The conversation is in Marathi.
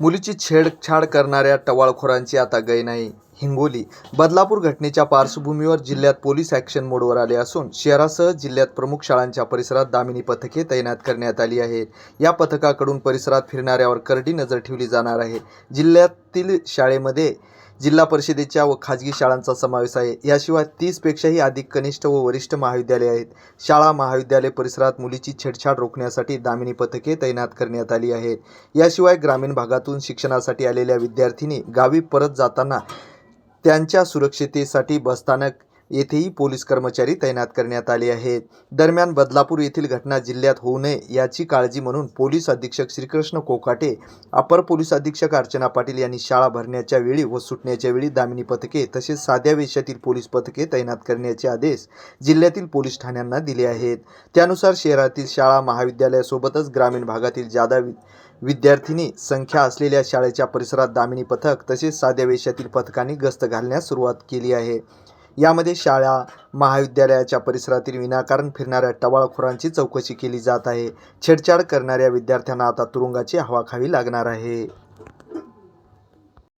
मुलीची छेडछाड करणाऱ्या टवाळखोरांची आता गय नाही. हिंगोली बदलापूर घटनेच्या पार्श्वभूमीवर जिल्ह्यात पोलीस ॲक्शन मोडवर आले असून शहरासह जिल्ह्यात प्रमुख शाळांच्या परिसरात दामिनी पथके तैनात करण्यात आली आहेत. या पथकाकडून परिसरात फिरणाऱ्यावर करडी नजर ठेवली जाणार आहे. जिल्ह्यातील शाळेमध्ये जिल्हा परिषदेच्या व खाजगी शाळांचा समावेश आहे. याशिवाय तीसपेक्षाही अधिक कनिष्ठ व वरिष्ठ महाविद्यालये आहेत. शाळा महाविद्यालय परिसरात मुलीची छेडछाड रोखण्यासाठी दामिनी पथके तैनात करण्यात आली आहेत. याशिवाय ग्रामीण भागातून शिक्षणासाठी आलेल्या विद्यार्थिनी गावी परत जाताना त्यांच्या सुरक्षितेसाठी बसस्थानक येथेही पोलीस कर्मचारी तैनात करण्यात आले आहेत. दरम्यान बदलापूर येथील घटना जिल्ह्यात होऊ नये याची काळजी म्हणून पोलीस अधीक्षक श्रीकृष्ण कोकाटे अपर पोलीस अधीक्षक अर्चना पाटील यांनी शाळा भरण्याच्या वेळी व सुटण्याच्या वेळी दामिनी पथके तसेच साध्या वेशातील पोलीस पथके तैनात करण्याचे आदेश जिल्ह्यातील पोलीस ठाण्यांना दिले आहेत. त्यानुसार शहरातील शाळा महाविद्यालयासोबतच ग्रामीण भागातील जादा वि- विद्यार्थिनी संख्या असलेल्या शाळेच्या परिसरात दामिनी पथक तसेच साध्या वेशातील पथकांनी गस्त घालण्यास सुरुवात केली आहे. यामध्ये शाळा महाविद्यालयाच्या परिसरातील विनाकारण फिरणाऱ्या टवाळखोरांची चौकशी केली जात आहे. छेडछाड करणाऱ्या विद्यार्थ्यांना आता तुरुंगाची हवा खावी लागणार आहे.